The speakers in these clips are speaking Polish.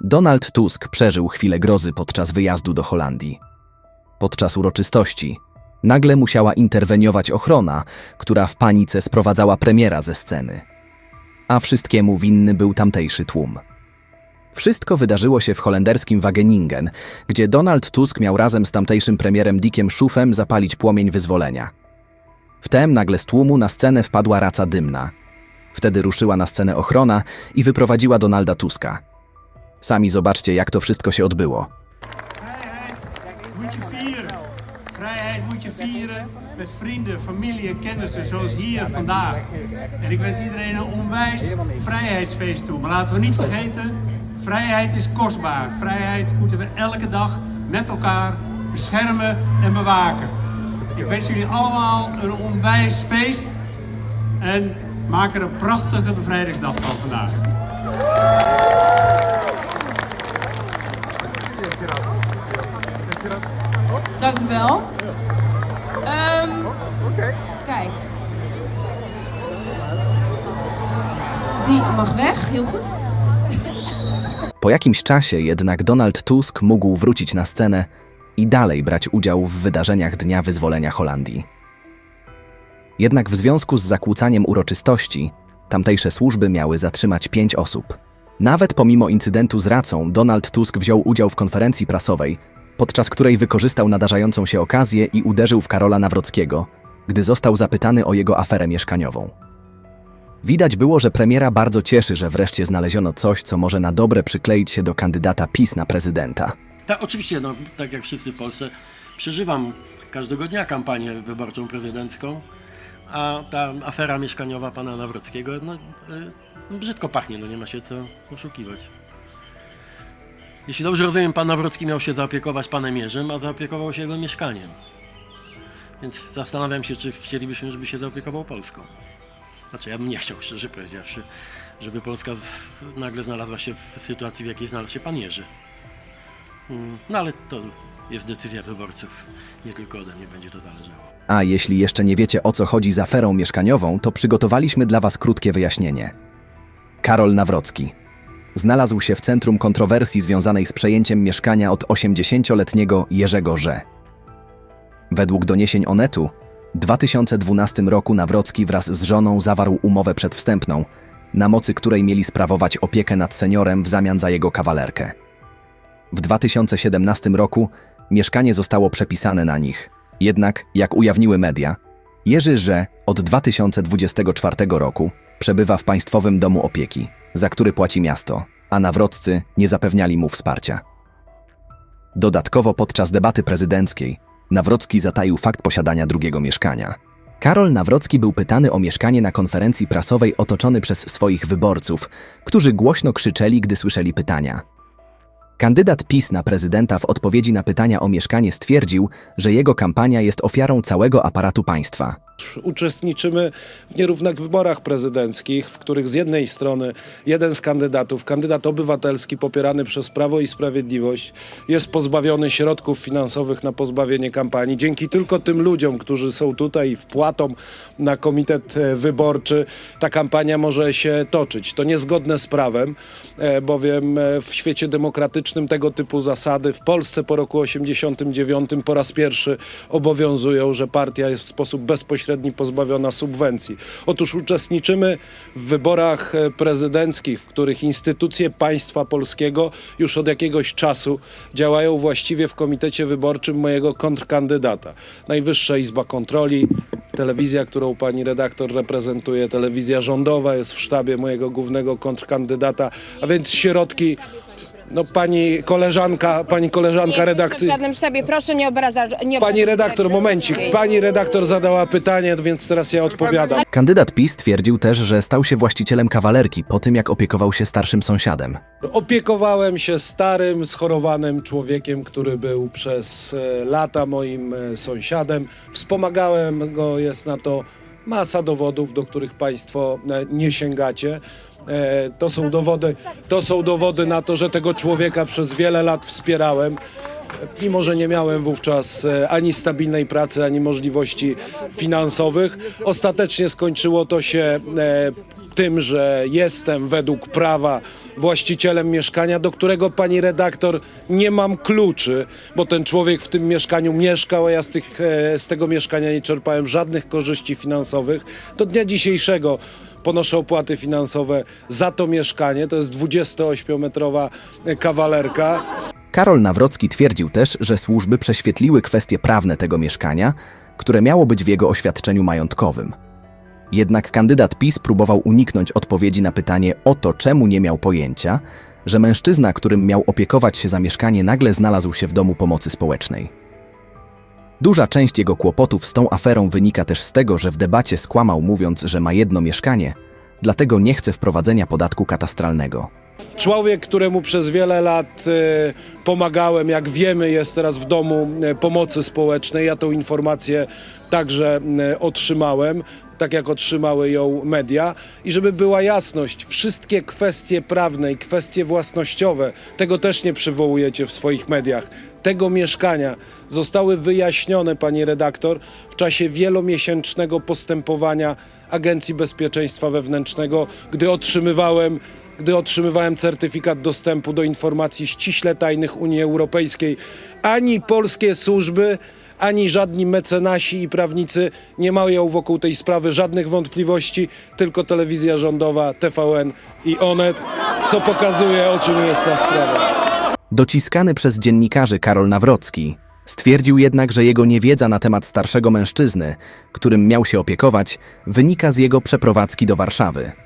Donald Tusk przeżył chwilę grozy podczas wyjazdu do Holandii. Podczas uroczystości nagle musiała interweniować ochrona, która w panice sprowadzała premiera ze sceny. A wszystkiemu winny był tamtejszy tłum. Wszystko wydarzyło się w holenderskim Wageningen, gdzie Donald Tusk miał razem z tamtejszym premierem Dickiem Schufem zapalić płomień wyzwolenia. Wtem nagle z tłumu na scenę wpadła raca dymna. Wtedy ruszyła na scenę ochrona i wyprowadziła Donalda Tuska. Sami zobaczcie, jak to wszystko się odbyło. Vrijheid moet je vieren. Met vrienden, familie en kennissen zoals hier vandaag. En ik wens iedereen een onwijs vrijheidsfeest toe. Maar laten we niet vergeten, vrijheid is kostbaar. Vrijheid moeten we elke dag met elkaar beschermen en bewaken. Ik wens jullie allemaal een onwijs feest en maak er een prachtige bevrijdingsdag van vandaag. Dank u wel. Ehm, Kijk. Die mag weg, heel goed. Po jakimś czasie jednak Donald Tusk mógł wrócić na scenę i dalej brać udział w wydarzeniach Dnia Wyzwolenia Holandii. Jednak w związku z zakłócaniem uroczystości, tamtejsze służby miały zatrzymać pięć osób. Nawet pomimo incydentu z racą, Donald Tusk wziął udział w konferencji prasowej, podczas której wykorzystał nadarzającą się okazję i uderzył w Karola Nawrockiego, gdy został zapytany o jego aferę mieszkaniową. Widać było, że premiera bardzo cieszy, że wreszcie znaleziono coś, co może na dobre przykleić się do kandydata PiS na prezydenta. Tak, oczywiście, no, tak jak wszyscy w Polsce, przeżywam każdego dnia kampanię wyborczą prezydencką, a ta afera mieszkaniowa pana Nawrockiego, no, y, brzydko pachnie, no nie ma się co oszukiwać. Jeśli dobrze rozumiem, pan Nawrocki miał się zaopiekować panem Jerzym, a zaopiekował się jego mieszkaniem. Więc zastanawiam się, czy chcielibyśmy, żeby się zaopiekował Polską. Znaczy, ja bym nie chciał, szczerze powiedziawszy, żeby Polska z, nagle znalazła się w sytuacji, w jakiej znalazł się pan Jerzy. Mm, No ale to jest decyzja wyborców. Nie tylko ode mnie będzie to zależało. A jeśli jeszcze nie wiecie o co chodzi z aferą mieszkaniową, to przygotowaliśmy dla Was krótkie wyjaśnienie. Karol Nawrocki znalazł się w centrum kontrowersji związanej z przejęciem mieszkania od 80-letniego Jerzego Że. Według doniesień Onetu, w 2012 roku Nawrocki wraz z żoną zawarł umowę przedwstępną, na mocy której mieli sprawować opiekę nad seniorem w zamian za jego kawalerkę. W 2017 roku mieszkanie zostało przepisane na nich. Jednak, jak ujawniły media, Jerzy Że od 2024 roku przebywa w Państwowym Domu Opieki, za który płaci miasto, a nawroccy nie zapewniali mu wsparcia. Dodatkowo podczas debaty prezydenckiej Nawrocki zataił fakt posiadania drugiego mieszkania. Karol Nawrocki był pytany o mieszkanie na konferencji prasowej otoczony przez swoich wyborców, którzy głośno krzyczeli, gdy słyszeli pytania. Kandydat PiS na prezydenta w odpowiedzi na pytania o mieszkanie stwierdził, że jego kampania jest ofiarą całego aparatu państwa. Uczestniczymy w nierównych wyborach prezydenckich, w których z jednej strony jeden z kandydatów, kandydat obywatelski popierany przez Prawo i Sprawiedliwość, jest pozbawiony środków finansowych na pozbawienie kampanii. Dzięki tylko tym ludziom, którzy są tutaj wpłatą na komitet e, wyborczy, ta kampania może się toczyć. To niezgodne z prawem, e, bowiem e, w świecie demokratycznym tego typu zasady w Polsce po roku 89 po raz pierwszy obowiązują, że partia jest w sposób bezpośredni pozbawiona subwencji. Otóż uczestniczymy w wyborach e, prezydenckich, w których instytucje państwa polskiego już od jakiegoś czasu działają właściwie w komitecie wyborczym mojego kontrkandydata. Najwyższa Izba Kontroli, telewizja, którą pani redaktor reprezentuje, telewizja rządowa jest w sztabie mojego głównego kontrkandydata, a więc środki no pani koleżanka, pani koleżanka w redakcji. żadnym sztabie, proszę nie obrażać. Nie Pani obrażać redaktor, momencik. Pani redaktor zadała pytanie, więc teraz ja odpowiadam. Kandydat PiS twierdził też, że stał się właścicielem kawalerki po tym, jak opiekował się starszym sąsiadem. Opiekowałem się starym, schorowanym człowiekiem, który był przez e, lata moim e, sąsiadem. Wspomagałem go, jest na to masa dowodów, do których Państwo e, nie sięgacie. E, To są dowody, to są dowody na to, że tego człowieka przez wiele lat wspierałem. Mimo, że nie miałem wówczas e, ani stabilnej pracy, ani możliwości finansowych, ostatecznie skończyło to się tym, że jestem według prawa właścicielem mieszkania, do którego pani redaktor nie mam kluczy, bo ten człowiek w tym mieszkaniu mieszkał, a ja z, tych, e, z tego mieszkania nie czerpałem żadnych korzyści finansowych. Do dnia dzisiejszego ponoszę opłaty finansowe za to mieszkanie. To jest 28-metrowa kawalerka. Karol Nawrocki twierdził też, że służby prześwietliły kwestie prawne tego mieszkania, które miało być w jego oświadczeniu majątkowym. Jednak kandydat PiS próbował uniknąć odpowiedzi na pytanie o to, czemu nie miał pojęcia, że mężczyzna, którym miał opiekować się za mieszkanie, nagle znalazł się w domu pomocy społecznej. Duża część jego kłopotów z tą aferą wynika też z tego, że w debacie skłamał mówiąc, że ma jedno mieszkanie, dlatego nie chce wprowadzenia podatku katastralnego. Człowiek, któremu przez wiele lat e, pomagałem, jak wiemy, jest teraz w domu e, pomocy społecznej. Ja tą informację także e, otrzymałem, tak jak otrzymały ją media. I żeby była jasność, wszystkie kwestie prawne i kwestie własnościowe, tego też nie przywołujecie w swoich mediach. Tego mieszkania zostały wyjaśnione, pani redaktor, w czasie wielomiesięcznego postępowania Agencji Bezpieczeństwa Wewnętrznego, gdy otrzymywałem gdy otrzymywałem certyfikat dostępu do informacji ściśle tajnych Unii Europejskiej. Ani polskie służby, ani żadni mecenasi i prawnicy nie mają wokół tej sprawy żadnych wątpliwości, tylko telewizja rządowa, TVN i Onet, co pokazuje, o czym jest ta sprawa. Dociskany przez dziennikarzy Karol Nawrocki stwierdził jednak, że jego niewiedza na temat starszego mężczyzny, którym miał się opiekować, wynika z jego przeprowadzki do Warszawy.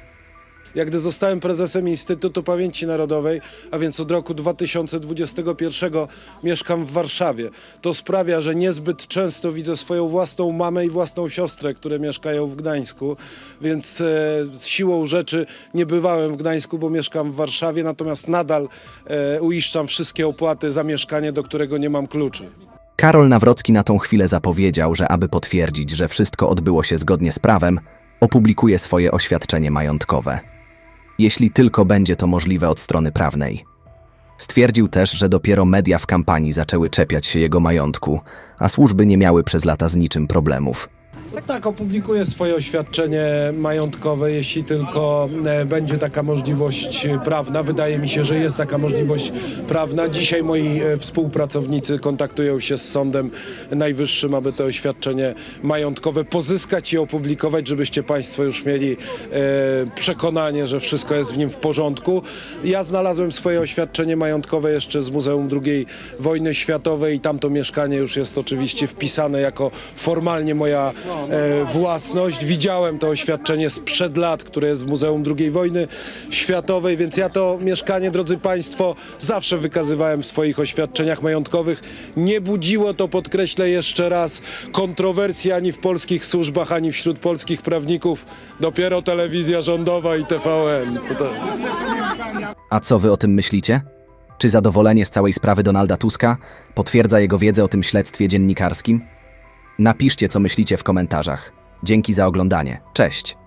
Jak gdy zostałem prezesem Instytutu Pamięci Narodowej, a więc od roku 2021 mieszkam w Warszawie. To sprawia, że niezbyt często widzę swoją własną mamę i własną siostrę, które mieszkają w Gdańsku, więc e, z siłą rzeczy nie bywałem w Gdańsku, bo mieszkam w Warszawie, natomiast nadal e, uiszczam wszystkie opłaty za mieszkanie, do którego nie mam kluczy. Karol Nawrocki na tą chwilę zapowiedział, że aby potwierdzić, że wszystko odbyło się zgodnie z prawem, opublikuje swoje oświadczenie majątkowe. Jeśli tylko będzie to możliwe od strony prawnej. Stwierdził też, że dopiero media w kampanii zaczęły czepiać się jego majątku, a służby nie miały przez lata z niczym problemów. Tak, opublikuję swoje oświadczenie majątkowe, jeśli tylko e, będzie taka możliwość prawna. Wydaje mi się, że jest taka możliwość prawna. Dzisiaj moi e, współpracownicy kontaktują się z Sądem Najwyższym, aby to oświadczenie majątkowe pozyskać i opublikować, żebyście Państwo już mieli e, przekonanie, że wszystko jest w nim w porządku. Ja znalazłem swoje oświadczenie majątkowe jeszcze z Muzeum II Wojny Światowej i tam to mieszkanie już jest oczywiście wpisane jako formalnie moja własność. Widziałem to oświadczenie sprzed lat, które jest w Muzeum II Wojny Światowej, więc ja to mieszkanie, drodzy Państwo, zawsze wykazywałem w swoich oświadczeniach majątkowych. Nie budziło to, podkreślę jeszcze raz, kontrowersji ani w polskich służbach, ani wśród polskich prawników. Dopiero telewizja rządowa i TVN. A co wy o tym myślicie? Czy zadowolenie z całej sprawy Donalda Tuska potwierdza jego wiedzę o tym śledztwie dziennikarskim? Napiszcie, co myślicie w komentarzach. Dzięki za oglądanie. Cześć!